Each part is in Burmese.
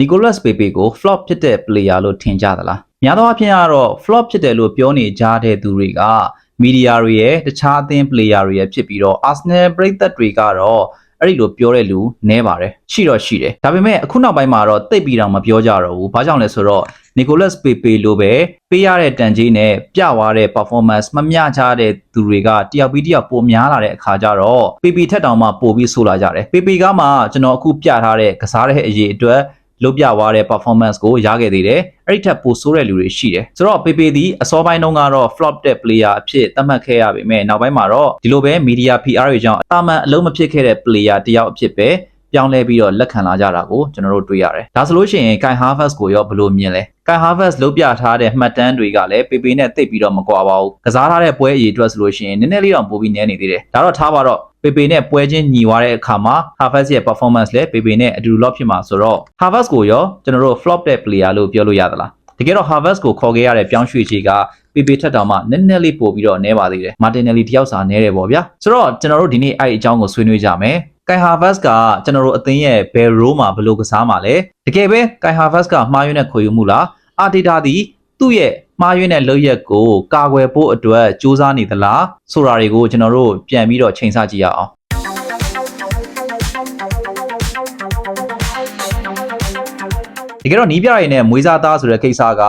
Nicolas Pepe ကို flop ဖြစ်တဲ့ player လို့ထင်ကြသလားများသောအားဖြင့်ကတော့ flop ဖြစ်တယ်လို့ပြောနေကြတဲ့သူတွေကမီဒီယာတွေရဲ့တခြားအသင်း player တွေရဲ့ဖြစ်ပြီးတော့ Arsenal ပရိသတ်တွေကတော့အဲ့ဒီလိုပြောတဲ့လူနည်းပါတယ်ရှိတော့ရှိတယ်ဒါပေမဲ့အခုနောက်ပိုင်းမှာတော့တိတ်ပြီးတော့မပြောကြတော့ဘူးဘာကြောင့်လဲဆိုတော့ Nicolas Pepe လိုပဲပေးရတဲ့တန်ကြီးနဲ့ပြသွားတဲ့ performance မမျှကြတဲ့သူတွေကတယောက်ပြီးတယောက်ပိုများလာတဲ့အခါကျတော့ Pepe ထက်တောင်မှပိုပြီးဆိုးလာကြတယ် Pepe ကမှကျွန်တော်အခုပြထားတဲ့ကစားတဲ့အရေးအတွက် လုပ်ပြသွားတဲ့ performance ကိုရခဲ့သေးတယ်အဲ့ဒီထက်ပိုဆိုးတဲ့လူတွေရှိတယ်ဆိုတော့ Pepe ဒီအစောပိုင်းတုန်းကတော့ flop တဲ့ player အဖြစ်သတ်မှတ်ခဲ့ရပေမဲ့နောက်ပိုင်းမှာတော့ဒီလိုပဲ media PR တွေကြောင့်အတာမန်အလုံးမဖြစ်ခဲ့တဲ့ player တယောက်အဖြစ်ပဲပြောင်းလဲပြီးတော့လက်ခံလာကြတာကိုကျွန်တော်တို့တွေ့ရတယ်။ဒါဆိုလို့ရှိရင် Kai Havertz ကိုရောဘယ်လိုမြင်လဲ။ Kai Havertz လုတ်ပြထားတဲ့မှတ်တမ်းတွေကလည်းပေပေနဲ့တိတ်ပြီးတော့မကွာပါဘူး။ကစားထားတဲ့ပွဲအရေးအတွက်ဆိုလို့ရှိရင်နည်းနည်းလေးတော့ပိုပြီးနည်းနေသေးတယ်။ဒါတော့ထားပါတော့ ပေပေနဲ့ပွဲချင်းညီသွားတဲ့အခါမှာ Havertz ရဲ့ performance လည်းပေပေနဲ့အတူတူ lock ဖြစ်မှာဆိုတော့ Havertz ကိုရောကျွန်တော်တို့ flop တဲ့ player လို့ပြောလို့ရသလား။တကယ်တော့ Havertz ကိုခေါ်ခဲ့ရတဲ့ပြောင်းရွှေ့ချေကပေပေထက်တောင်မှနည်းနည်းလေးပို့ပြီးတော့နည်းပါသေးတယ်။ Martinelli တယောက်စာနည်းတယ်ပေါ့ဗျာ။ဆိုတော့ကျွန်တော်တို့ဒီနေ့အဲ့အကြောင်းကိုဆွေးနွေးကြမယ်။ Kai Havertz ကကျွန်တော်တို့အသင်းရဲ့ဘယ် role မှာဘယ်လိုကစားမှာလဲတကယ်ပဲ Kai Havertz ကမှားယွင်းတဲ့ခွေယူမှုလား Arteta သည်သူ့ရဲ့ မှားယွင်းတဲ့လုပ်ရက်ကိုကာကွယ်ဖို့အတွက်စူးစမ်းနေသလားဆိုတာတွေကိုကျွန်တော်တို့ပြန်ပြီးတော့ချိန်ဆကြည့်ရအောင်တကယ်တော့နီးပြရည်နဲ့မွေးစားသားဆိုတဲ့ကိစ္စက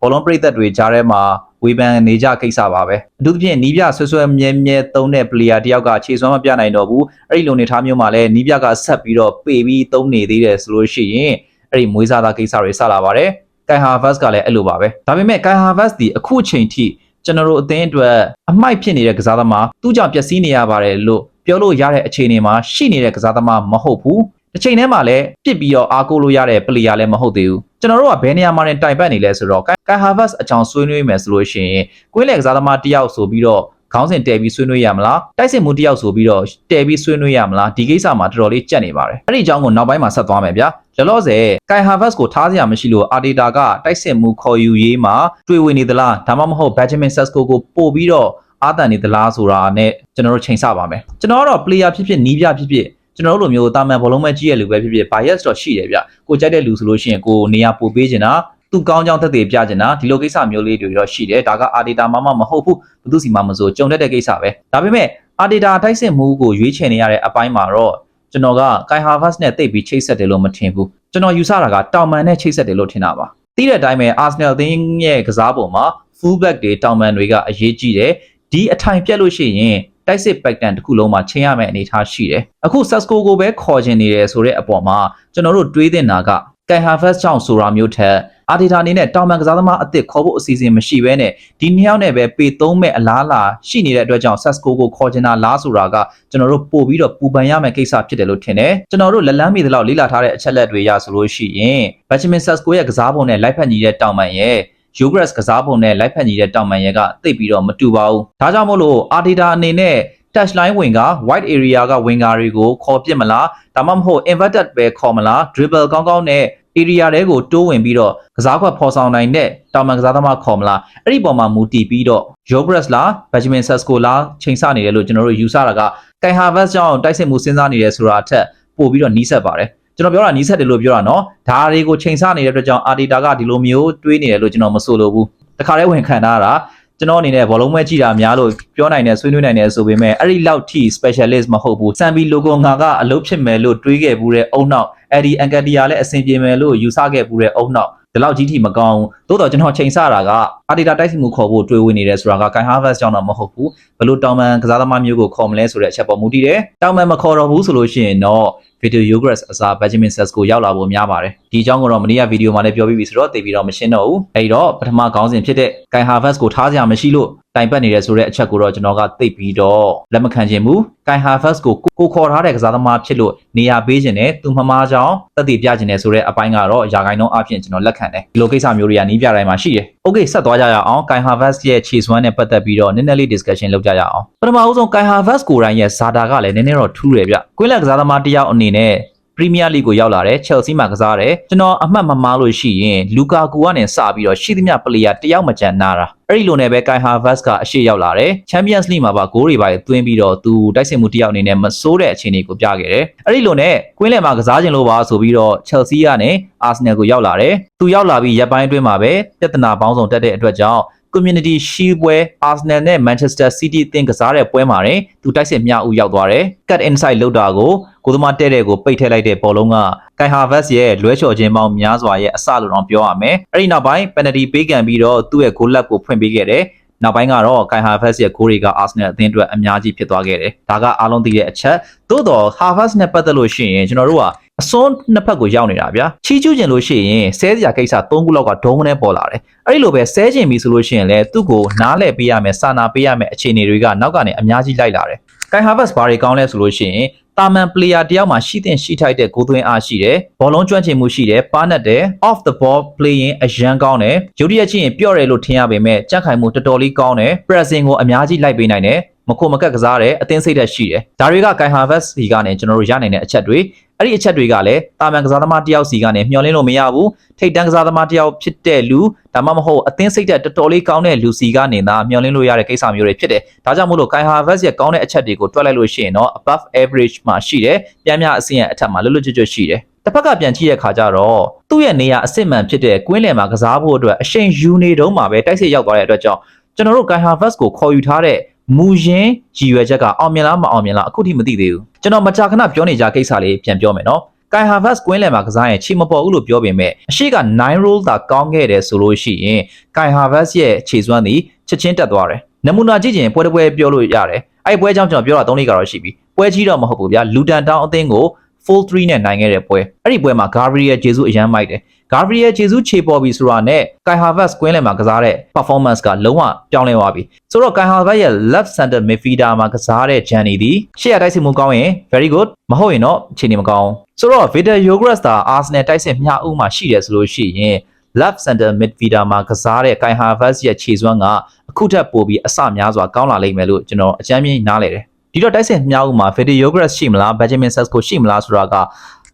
ဘောလုံးပရိသတ်တွေကြားထဲမှာဝေဖန်နေကြကိစ္စပါပဲအထူးသဖြင့်နီးပြဆွဆွဲမြဲမြဲသုံးတဲ့ player တယောက်ကခြေစွမ်းမပြနိုင်တော့ဘူးအဲ့ဒီလိုနေထားမျိုးမှာလည်းနီးပြကဆက်ပြီးတော့ပေပြီးသုံးနေသေးတယ်ဆိုလို့ရှိရင်အဲ့ဒီမွေးစားသားကိစ္စတွေဆက်လာပါတယ် ကန်ဟာဗတ်ကလည်းအဲ့လိုပါပဲဒါပေမဲ့ကန်ဟာဗတ်ဒီအခုအချိန်ထိကျွန်တော်တို့အသင်းအတွက်အမိုက်ဖြစ်နေတဲ့ကစားသမားသူ့ကြောင့်ပျက်စီးနေရပါတယ်လို့ပြောလို့ရတဲ့အခြေအနေမှာရှိနေတဲ့ကစားသမားမဟုတ်ဘူးတစ်ချိန်တည်းမှာလည်းပြစ်ပြီးတော့အားကိုးလို့ရတဲ့ player လည်းမဟုတ်သေးဘူးကျွန်တော်တို့ကဘယ်နေရာမှာတိုင်ပတ်နေလဲဆိုတော့ကန်ဟာဗတ်အကြောင်းဆွေးနွေးမယ်ဆိုလို့ရှိရင်ကွင်းလက်ကစားသမားတယောက်ဆိုပြီးတော့ ခေါင်းစဉ်တဲပြီးဆွေးနွေးရမလားတိုက်စစ်မှုတယောက်ဆိုပြီးတော့တဲပြီးဆွေးနွေးရမလားဒီကိစ္စမှာတော်တော်လေးကြက်နေပါတယ်အဲ့ဒီအကြောင်းကိုနောက်ပိုင်းမှာဆက်သွားမယ်ဗျာလောလောဆယ်ကိုင်ဟာဗတ်ကိုထားစရာမရှိလို့အာဒေတာကတိုက်စစ်မှုခေါ်ယူရေးမှာတွေ့ဝင်နေသလားဒါမှမဟုတ်ဘက်ဂျမင်ဆက်စကိုကိုပို့ပြီးတော့အာတန်နေသလားဆိုတာနဲ့ကျွန်တော်တို့ချိန်ဆပါမယ်ကျွန်တော်ကတော့ player ဖြစ်ဖြစ်နီးပြဖြစ်ဖြစ်ကျွန်တော်တို့လိုမျိုးတာမန်ဘောလုံးမဲ့ကြီးရဲ့လူပဲဖြစ်ဖြစ် bias တော့ရှိတယ်ဗျကိုကြိုက်တဲ့လူဆိုလို့ရှိရင်ကိုနေရာပို့ပေးချင်တာ သူကောင်းကြောင်းသက်သေပြချင်တာဒီလိုကိစ္စမျိုးလေးတွေတော့ရှိတယ်ဒါကအာဒေတာမှမမဟုတ်ဘူးဘသူစီမှမဆိုကြုံတတ်တဲ့ကိစ္စပဲဒါပေမဲ့အာဒေတာတိုက်စစ်မှုကိုရွေးချယ်နေရတဲ့အပိုင်းမှာတော့ကျွန်တော်ကကိုင်ဟာဗတ်နဲ့တိတ်ပြီးချိတ်ဆက်တယ်လို့မထင်ဘူးကျွန်တော်ယူဆတာကတောင်မန်နဲ့ချိတ်ဆက်တယ်လို့ထင်တာပါသိတဲ့အတိုင်းပဲ Arsenal အသင်းရဲ့ကစားပုံမှာ full back တွေတောင်မန်တွေကအရေးကြီးတယ်ဒီအထိုင်ပြက်လို့ရှိရင်တိုက်စစ် pattern တစ်ခုလုံးမှာချိန်ရမယ့်အနေအထားရှိတယ်အခု Sasco ကိုပဲခေါ်ချင်နေတယ်ဆိုတဲ့အပေါ်မှာကျွန်တော်တို့တွေးတင်တာက ကန်ဟာဗတ်ကြောင့်ဆိုတာမျိုးထက်အာဒီတာအနေနဲ့တောင်မန်ကစားသမားအစ်စ်ခေါ်ဖို့အစီအစဉ်မရှိဘဲနဲ့ဒီနှစ်ယောက်နဲ့ပဲပေသုံးမဲ့အလားလာရှိနေတဲ့အတွက်ကြောင့် Sasco ကိုခေါ်ချင်တာလားဆိုတာကကျွန်တော်တို့ပို့ပြီးတော့ပူပန်ရမယ့်ကိစ္စဖြစ်တယ်လို့ထင်တယ်ကျွန်တော်တို့လက်လန်းမီသလောက်လေ့လာထားတဲ့အချက်လက်တွေရဆိုလို့ရှိရင် Benjamin Sasco ရဲ့ကစားပုံနဲ့လိုက်ဖက်ညီတဲ့တောင်မန်ရဲ့ Yogres ကစားပုံနဲ့လိုက်ဖက်ညီတဲ့တောင်မန်ရဲ့ကတိတ်ပြီးတော့မတူပါဘူးဒါကြောင့်မို့လို့ Arteta အနေနဲ့ touch line ဝင်က wide area က winger တွေကိုခေါ်ပြစ်မလားဒါမှမဟုတ် inverted ပဲခေါ်မလား dribble ကောင်းကောင်းနဲ့ area တွေကိုတိုးဝင်ပြီးတော့ကစားခွက်ဖော်ဆောင်နိုင်တဲ့တောင်မန်ကစားသမားခေါ်မလားအဲ့ဒီပုံမှာမူတည်ပြီးတော့ Yogres လား Benjamin Sesko လားချိန်ဆနေတယ်လို့ကျွန်တော်တို့ယူဆတာက Kai Havertz ကြောင့်တိုက်စစ်မှုစဉ်းစားနေတယ်ဆိုတာအထက်ပို့ပြီးတော့နီးစပ်ပါတယ်ကျွန်တော်ပြောတာနီးစပ်တယ်လို့ပြောတာနော်ဒါတွေကိုချိန်ဆနေတဲ့အတွက်ကြောင့် Arteta ကဒီလိုမျိုးတွေးနေတယ်လို့ကျွန်တော်မဆိုလိုဘူးတခါတည်းဝင်ခံထားတာ ကျွန်တော်အနေနဲ့ဘောလုံးမဲကြည့်တာများလို့ပြောနိုင်တယ်ဆွေးနွေးနိုင်တယ်ဆိုပေမဲ့အဲ့ဒီလောက်ထိ specialist မဟုတ်ဘူးစံပီလိုကိုငါကအလုပ်ဖြစ်မယ်လို့တွေးခဲ့ဘူးတဲ့အုံနောက်အဲ့ဒီအန်ကတီယာလည်းအဆင်ပြေမယ်လို့ယူဆခဲ့ဘူးတဲ့အုံနောက်ဒီလောက်ကြီးထိမကောင်းဘူးသို့တော့ကျွန်တော်ချိန်ဆတာကအာဒီတာတိုက်စီမှုခေါ်ဖို့တွေးဝင်နေတယ်ဆိုတာကကန်ဟာဗတ်ကြောင့်တော့မဟုတ်ဘူးဘလို့တောင်မန်ကစားသမားမျိုးကိုခေါ်မလဲဆိုတဲ့အချက်ပေါ်မူတည်တယ်တောင်မန်မခေါ်တော့ဘူးဆိုလို့ရှိရင်တော့ video yogres အစား benjamin sesko ရောက်လာဖို့များပါတယ်ဒီအကြောင်းကတော့မနေ့ကဗီဒီယိုမှာလည်းပြောပြီးပြီဆိုတော့သိပြီးတော့မရှင်းတော့ဘူးအဲဒီတော့ပထမခေါင်းစဉ်ဖြစ်တဲ့ kai harvest ကိုထားစရာမရှိလို့ တိုင်ပတ်နေတယ်ဆိုတဲ့အချက်ကိုတော့ကျွန်တော်ကသိပြီးတော့လက်မခံချင်ဘူး kai harvest ကိုကိုခေါ်ထားတဲ့ကစားသမားဖြစ်လို့နေရာပေးခြင်းနဲ့သူမမားကြောင်းသက်သေပြခြင်းနဲ့ဆိုတဲ့အပိုင်းကတော့ယာဂိုင်းလုံးအပြင်ကျွန်တော်လက်ခံတယ်ဒီလိုကိစ္စမျိုးတွေကနီးပြတိုင်းမှာရှိတယ် okay ဆက်သွားကြရအောင် kai harvest ရဲ့ခြေစွမ်းနဲ့ပတ်သက်ပြီးတော့နည်းနည်းလေး discussion လုပ်ကြရအောင်ပထမဦးဆုံး kai harvest ကိုယ်တိုင်ရဲ့ဇာတာကလည်းနည်းနည်းတော့ထူးတယ်ဗျကွင်းလက်ကစားသမားတစ်ယောက်အနေနဲ့ ပရီးမီးယားလိကိုရောက်လာတယ်ချယ်ဆီမှာကစားတယ်ကျွန်တော်အမှတ်မမှားလို့ရှိရင်လူကာကူကနေစပြီးတော့ရှိသမျှပလေယာတယောက်မကျန်နာတာအဲ့ဒီလိုနဲ့ပဲကိုင်ဟာဗတ်ကအရှိရောက်လာတယ်ချန်ပီယံစ်လိမှာပါဂိုးတွေပါသွင်းပြီးတော့သူတိုက်စစ်မှုတယောက်အနေနဲ့မစိုးတဲ့အခြေအနေကိုပြခဲ့တယ်အဲ့ဒီလိုနဲ့ကွင်းလယ်မှာကစားခြင်းလို့ပါဆိုပြီးတော့ချယ်ဆီကနေအာဆင်နယ်ကိုရောက်လာတယ်သူရောက်လာပြီးရပ်ပိုင်းအတွင်းမှာပဲပြဿနာပေါင်းစုံတက်တဲ့အတွက်ကြောင့် community shield ပွဲ Arsenal နဲ့ Manchester City အသင်းကစားတဲ့ပွဲမှာတင်သူတိုက်စစ်မြောက်ဦးရောက်သွားတယ် cut inside လောက်တာကိုကိုသမားတဲ့တဲ့ကိုပိတ်ထည့်လိုက်တဲ့ဘောလုံးက Kai Havertz ရဲ့လွဲချော်ခြင်းပေါင်းများစွာရဲ့အစလို့တော့ပြောရမယ်အဲ့ဒီနောက်ပိုင်း penalty ပေးကန်ပြီးတော့သူ့ရဲ့ goal lag ကိုဖွင့်ပေးခဲ့တယ်နောက်ပိုင်းကတော့ Kai Havertz ရဲ့ goal တွေက Arsenal အသင်းအတွက်အများကြီးဖြစ်သွားခဲ့တယ်ဒါကအားလုံးသိတဲ့အချက်သို့တော့ Havertz နဲ့ပတ်သက်လို့ရှိရင်ကျွန်တော်တို့က အစွန်းနှစ်ဖက်ကိုရောက်နေတာဗျာချီးကျူးကျင်လို့ရှိရင်ဆဲစရာကိစ္စ၃ခုလောက်ကဒုံးနဲ့ပေါ်လာတယ်အဲ့ဒီလိုပဲဆဲကျင်ပြီဆိုလို့ရှိရင်လည်းသူ့ကိုနားလည်ပေးရမယ်စာနာပေးရမယ်အခြေအနေတွေကနောက်ကနေအများကြီးလိုက်လာတယ်ကိုင်ဟာဗတ်ဘာတွေကောင်းလဲဆိုလို့ရှိရင်တာမန်ပလေယာတယောက်မှာရှိတဲ့ရှိထိုက်တဲ့ဂိုးသွင်းအားရှိတယ်ဘောလုံးကျွမ်းကျင်မှုရှိတယ်ပါနတ်တယ် off the ball playing အရန်ကောင်းတယ်ရုပ်ရည်ချင်းရင်ပြော့တယ်လို့ထင်ရပေမဲ့ကြက်ခိုင်မှုတော်တော်လေးကောင်းတယ် pressing ကိုအများကြီးလိုက်ပေးနိုင်တယ်မခုမကက်ကစားတယ်အသင်းစိတ်သက်ရှိတယ်ဒါတွေကကိုင်ဟာဗတ်စီကနေကျွန်တော်တို့ရနိုင်တဲ့အချက်တွေ အဲ့ဒီအချက်တွေကလည်းတာမန်ကစားသမားတယောက်စီကနေမျှော်လင့်လို့မရဘူးထိတ်တန်းကစားသမားတယောက်ဖြစ်တဲ့လူဒါမှမဟုတ်အသင်းစိတ်သက်တော်တော်လေးကောင်းတဲ့လူစီကနေသာမျှော်လင့်လို့ရတဲ့ကိစ္စမျိုးတွေဖြစ်တယ်ဒါကြောင့်မို့လို့ Kai Havertz ရဲ့ကောင်းတဲ့အချက်တွေကိုတွက်လိုက်လို့ရှိရင်တော့ above average မှာရှိတယ်ပြန်ပြအဆင့်ရဲ့အထက်မှာလွတ်လွတ်ကျွတ်ကျွတ်ရှိတယ်တစ်ဖက်ကပြန်ကြည့်တဲ့ခါကျတော့သူ့ရဲ့နေရာအစစ်မှန်ဖြစ်တဲ့ကွင်းလယ်မှာကစားဖို့အတွက်အရှိန်ယူနေတုန်းမှာပဲတိုက်စစ်ရောက်သွားတဲ့အတွက်ကြောင့်ကျွန်တော်တို့ Kai Havertz ကိုခေါ်ယူထားတဲ့ မူရင်းရည်ရွယ်ချက်ကအောင်မြင်လားမအောင်မြင်လားအခုထိမသိသေးဘူးကျွန်တော်မကြာခဏပြောနေကြကိစ္စလေးပြန်ပြောမယ်နော် Kai Havertz ကွင်းလယ်မှာကစားရင်ချီမပေါ်ဘူးလို့ပြောပေမဲ့အရှိက9 roll သာကောင်းခဲ့တယ်ဆိုလို့ရှိရင် Kai Havertz ရဲ့ခြေစွမ်းသည်ချက်ချင်းတက်သွားတယ်နမူနာကြည့်ရင်ပွဲတစ်ပွဲပြောလို့ရတယ်အဲ့ပွဲကြောင့်ကျွန်တော်ပြောတာ3လေးကတော့ရှိပြီပွဲကြီးတော့မဟုတ်ဘူးဗျာလူတန်တောင်းအသင်းကို full 3နဲ့နိုင်ခဲ့တဲ့ပွဲအဲ့ဒီပွဲမှာ Gabriel Jesus အရန်မိုက်တယ် Gabriel Jesus ခြေပေါ်ပြီဆိုတာနဲ့ Kai Havertz ကွင်းလယ်မှာကစားတဲ့ performance ကလုံးဝပြောင်းလဲသွားပြီဆိုတော့ Kai Havertz ရဲ့ left center midfielder မှာကစားတဲ့ Journey ဒီရှေ့ရတိုက်စစ်မှုကောင်းရင် very good မဟုတ်ရင်တော့အခြေအနေမကောင်းဆိုတော့ Victor Yogres သာ Arsenal တိုက်စစ်မျှဦးမှာရှိတယ်ဆိုလို့ရှိရင် left center midfielder မှာကစားတဲ့ Kai Havertz ရဲ့ခြေစွမ်းကအခုထက်ပိုပြီးအဆများစွာကောင်းလာလိမ့်မယ်လို့ကျွန်တော်အကြမ်းမြင်နားလေတယ် ဒီတော့တိုက်စစ်မျှဦးမှာ Victor Yogres ရှိမလား Benjamin Sesko ရှိမလားဆိုတာက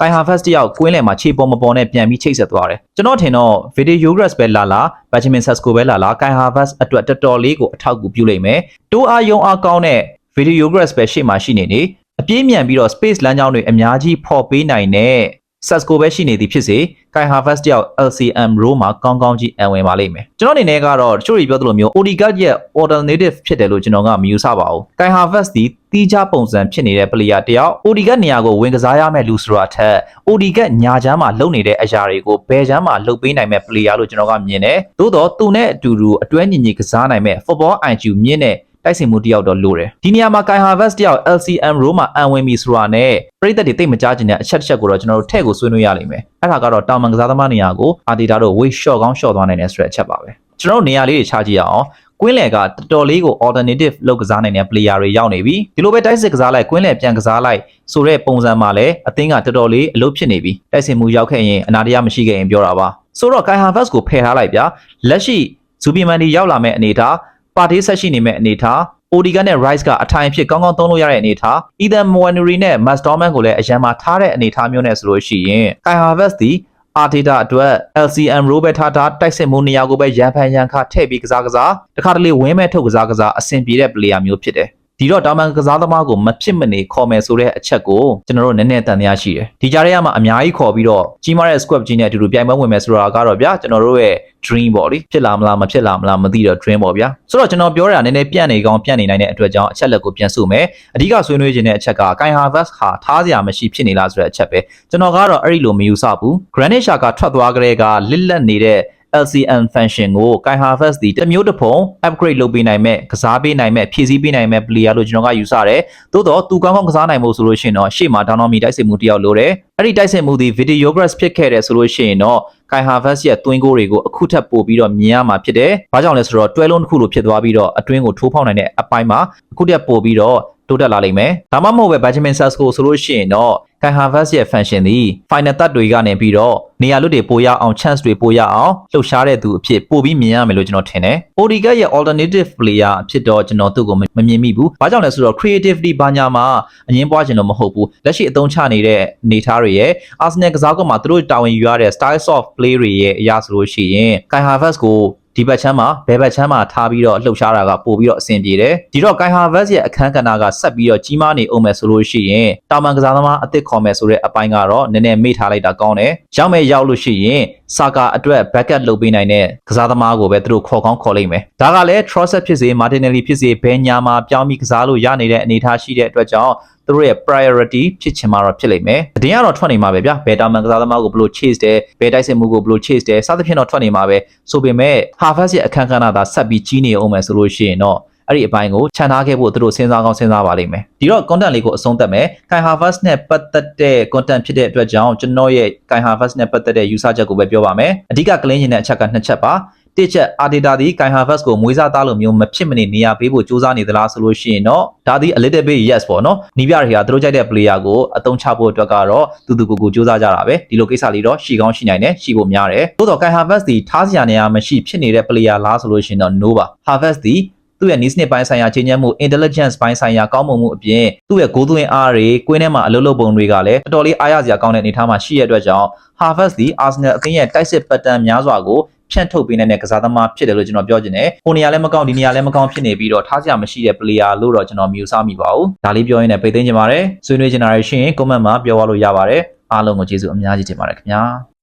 ကိုင်ဟာဖက်စ်တယောက်ကွင်းလယ်မှာခြေပေါ်မပေါ်နဲ့ပြန်ပြီးချိတ်ဆက်သွားတယ်ကျွန်တော်ထင်တော့ video yogres ပဲလာလာ benjamin sesko ပဲလာလာကိုင်ဟာဖက်စ်အတွက်တော်တော်လေးကိုအထောက်အကူပြုလိမ့်မယ်တိုးအားယုံအားကောင်းတဲ့ video yogres ပဲရှေ့မှာရှိနေနေအပြေးမြန်ပြီးတော့ space လမ်းကြောင်းတွေအများကြီးဖော်ပေးနိုင်တဲ့ Sasco ပဲရှိနေသည်ဖြစ်စေ Kai Havertz တယောက် LCM row မှာကောင်းကောင်းကြီးအံဝင်ပါလိမ့်မယ်ကျွန်တော်အနေနဲ့ကတော့တချို့တွေပြောသလိုမျိုး Odegaard ရဲ့ alternative ဖြစ်တယ်လို့ကျွန်တော်ကမယူဆပါဘူး Kai Havertz ဒီတီးခြားပုံစံဖြစ်နေတဲ့ player တယောက် Odegaard နေရာကိုဝင်ကစားရမယ့်လူဆိုတာထက် Odegaard ညာချမ်းမှာလုပ်နေတဲ့အရာတွေကိုဘယ်ချမ်းမှာလုပ်ပေးနိုင်မဲ့ player လို့ကျွန်တော်ကမြင်တယ်သို့တော့သူနဲ့အတူတူအတွဲညီညီကစားနိုင်မဲ့ football IQ မြင့်တဲ့ တိုက်စစ်မှုတယောက်တော့လိုတယ်ဒီနေရာမှာ Kai Havertz တယောက် LCM row မှာအံဝင်ပြီဆိုတာနဲ့ပြည်သက်တွေတိတ်မကြားကျင်တဲ့အချက်တစ်ချက်ကိုတော့ကျွန်တော်တို့ထည့်ကိုဆွေးနွေးရလိမ့်မယ်အဲ့ဒါကတော့တောင်မန်ကစားသမားနေရာကိုအာတီတာတို့ weight short ကောင်း short သွားနိုင်တယ်ဆိုတဲ့အချက်ပါပဲကျွန်တော်တို့နေရာလေးတွေခြားကြည့်ရအောင်ကွင်းလယ်ကတော်တော်လေးကို alternative လောက်ကစားနိုင်တဲ့ player တွေရောက်နေပြီဒီလိုပဲတိုက်စစ်ကစားလိုက်ကွင်းလယ်ပြန်ကစားလိုက်ဆိုတဲ့ပုံစံမှာလည်းအသင်းကတော်တော်လေးအလုပ်ဖြစ်နေပြီတိုက်စစ်မှုရောက်ခဲ့ရင်အနာတရားမရှိခဲ့ရင်ပြောတာပါဆိုတော့ Kai Havertz ကိုဖယ်ထားလိုက်ဗျာလက်ရှိဇူပီမန်ဒီရောက်လာမဲ့အနေထား ပါတီဆက်ရှိနေမဲ့အနေထား Odigan နဲ့ Rice ကအထိုင်အဖြစ်ကောင်းကောင်းသုံးလို့ရတဲ့အနေအထား Ethan Mwanuri နဲ့ Mastorman ကိုလည်းအရန်မှာထားတဲ့အနေအထားမျိုးနဲ့ဆိုလို့ရှိရင် Kai Havertz ဒီ Arteta အတွက် LCM row ပဲထားထားတိုက်စစ်မှုနေရာကိုပဲရန်ဖန်ရန်ခထည့်ပြီးကစားကစားတခါတလေဝင်းမဲ့ထုတ်ကစားကစားအဆင်ပြေတဲ့ player မျိုးဖြစ်တယ် ဒီတော့တာမန်ကစားသမားကိုမဖြစ်မနေခေါ်မယ်ဆိုတဲ့အချက်ကိုကျွန်တော်တို့နည်းနည်းတန်တရားရှိတယ်ဒီကြားထဲမှာအများကြီးခေါ်ပြီးတော့ကြီးမားတဲ့ squad ကြီးနဲ့အတူတူပြိုင်ပွဲဝင်မယ်ဆိုတာကတော့ဗျာကျွန်တော်တို့ရဲ့ dream ပေါ့လေဖြစ်လာမလားမဖြစ်လာမလားမသိတော့ dream ပေါ့ဗျာဆိုတော့ကျွန်တော်ပြောရတာနည်းနည်းပြန့်နေကောင်းပြန့်နေနိုင်တဲ့အတွက်ကြောင့်အချက်လက်ကိုပြန်စုမယ်အဓိကဆွေးနွေးခြင်းတဲ့အချက်က Kai Havertz ဟာထားစရာမရှိဖြစ်နေလားဆိုတဲ့အချက်ပဲကျွန်တော်ကတော့အဲ့ဒီလိုမယူဆဘူး Granit Xhaka ထွက်သွားကြတဲ့ကလစ်လက်နေတဲ့ LCN function ကို Kai Havertz ဒီတစ်မျိုးတစ်ပုံ upgrade လုပ်ပေးနိုင်မဲ့ကစားပေးနိုင်မဲ့ဖြည့်ဆည်းပေးနိုင်မဲ့ player လို့ကျွန်တော်ကယူဆတယ်။သို့တော့သူကောင်းကောင်းကစားနိုင်ဖို့ဆိုလို့ရှိရင်တော့ရှေ့မှာ down on me တိုက်စစ်မှုတယောက်လိုတယ်။အဲ့ဒီတိုက်စစ်မှုဒီ video yogres ဖြစ်ခဲ့တယ်ဆိုလို့ရှိရင်တော့ Kai Havertz ရဲ့တွင်းကိုတွေကိုအခုထပ်ပို့ပြီးတော့မြင်ရမှာဖြစ်တယ်။ဘာကြောင့်လဲဆိုတော့တွဲလုံးတစ်ခုလိုဖြစ်သွားပြီးတော့အတွင်းကိုထိုးဖောက်နိုင်တဲ့အပိုင်းမှာအခုတက်ပို့ပြီးတော့ တိုးတက်လာလိမ့်မယ်ဒါမှမဟုတ်ပဲ Benjamin Sesko ဆိုလို့ရှိရင်တော့ Kai Havertz ရဲ့ function သည် final third တွေကနေပြီးတော့နေရာလွတ်တွေပိုရအောင် chance တွေပိုရအောင်လှုပ်ရှားတဲ့သူအဖြစ်ပိုပြီးမြင်ရမယ်လို့ကျွန်တော်ထင်တယ်။ Odegaard ရဲ့ alternative player အဖြစ်တော့ကျွန်တော်သူ့ကိုမမမြင်မိဘူး။ဘာကြောင့်လဲဆိုတော့ creativity ဘာညာမှာအငင်းပွားခြင်းတော့မဟုတ်ဘူး။လက်ရှိအသုံးချနေတဲ့အနေအထားတွေရဲ့ Arsenal ကစားကွက်မှာသူတို့တာဝန်ယူရတဲ့ style of play တွေရဲ့အရာဆိုလို့ရှိရင် Kai Havertz ကို ဒီဘက်ချမ်းမှာဘယ်ဘက်ချမ်းမှာထားပြီးတော့လှုပ်ရှားတာကပို့ပြီးတော့အဆင်ပြေတယ်ဒီတော့ Kai Havertz ရဲ့အခန်းကဏ္ဍကဆက်ပြီးတော့ကြီးမားနေအောင်မယ်ဆိုလို့ရှိရင်တာမန်ကစားသမားအသစ်ခေါ်မယ်ဆိုတဲ့အပိုင်းကတော့နည်းနည်းမေ့ထားလိုက်တာကောင်းတယ်ရောက်မဲ့ရောက်လို့ရှိရင်စာကာအတွက် backup လုပ်ပေးနိုင်တဲ့ကစားသမားကိုပဲသူတို့ခေါ်ကောင်းခေါ်လိုက်မယ်ဒါကလည်း Trossard ဖြစ်စေ Martinelli ဖြစ်စေဘယ်ညာမှာပြောင်းပြီးကစားလို့ရနေတဲ့အနေအထားရှိတဲ့အတွက်ကြောင့် သူတို့ရဲ့ priority ဖြစ်ချင်မှာတော့ဖြစ်လိမ့်မယ်။အတင်းကတော့ထွက်နေမှာပဲဗျာ။ဘယ်တာမန်ကစားသမားကိုဘယ်လို chase တယ်၊ဘယ်တိုက်စစ်မှုကိုဘယ်လို chase တယ်စသဖြင့်တော့ထွက်နေမှာပဲ။ဆိုပေမဲ့ Harvard ရဲ့အခန်းကဏ္ဍသာဆက်ပြီးကြီးနေအောင်မယ်ဆိုလို့ရှိရင်တော့အဲ့ဒီအပိုင်းကိုခြံထားခဲ့ဖို့သူတို့စဉ်းစားကောင်းစဉ်းစားပါလိမ့်မယ်။ဒီတော့ content လေးကိုအဆုံးသတ်မယ်။ Kai Havertz နဲ့ပတ်သက်တဲ့ content ဖြစ်တဲ့အတွက်ကြောင့်ကျွန်တော်ရဲ့ Kai Havertz နဲ့ပတ်သက်တဲ့ user ချက်ကိုပဲပြောပါမယ်။အဓိကကလင်းချင်တဲ့အချက်ကနှစ်ချက်ပါ။ တစ်ချက်အာဒေတာဒီ Kai Havertz ကိုမွေးစားသားလိုမျိုးမဖြစ်မနေနေရာပေးဖို့စူးစမ်းနေသလားဆိုလို့ရှိရင်တော့ဒါဒီ a little bit yes ပေါ့နော်။နီးပြတွေကသူတို့ကြိုက်တဲ့ player ကိုအသုံးချဖို့အတွက်ကတော့တူတူကိုကိုစူးစမ်းကြတာပဲ။ဒီလိုကိစ္စလေးတော့ရှီကောင်းရှိနိုင်တယ်ရှိဖို့များတယ်။သို့တော့ Kai Havertz ဒီထားစရာနေရာမရှိဖြစ်နေတဲ့ player လားဆိုလို့ရှိရင်တော့ no ပါ Havertz ဒီသူ့ရဲ့ niche ပိုင်းဆိုင်ရာချိန်ညက်မှု intelligence ပိုင်းဆိုင်ရာကောင်းမွန်မှုအပြင်သူ့ရဲ့ဂိုးသွင်းအားတွေကွင်းထဲမှာအလုပ်လုပ်ပုံတွေကလည်းတော်တော်လေးအားရစရာကောင်းတဲ့အနေအထားမှာရှိရတဲ့အတွက်ကြောင့် Havertz ဒီ Arsenal အသင်းရဲ့တိုက်စစ်ပတ်တန်များစွာကို ဖြန့်ထုတ်ပေးနေတဲ့ကစားသမားဖြစ်တယ်လို့ကျွန်တော်ပြောချင်တယ်။ဟိုနေရာလည်းမကောင်းဒီနေရာလည်းမကောင်းဖြစ်နေပြီးတော့ထားစရာမရှိတဲ့ player လို့တော့ကျွန်တော်မြူဆမိပါဘူး။ဒါလေးပြောရင်းနဲ့ပိတ်သိမ်းချင်ပါတယ်။ဆွေးနွေးချင်တာတွေရှိရင် comment မှာပြောရလို့ရပါတယ်။အားလုံးကိုကျေးဇူးအများကြီးတင်ပါတယ်ခင်ဗျာ။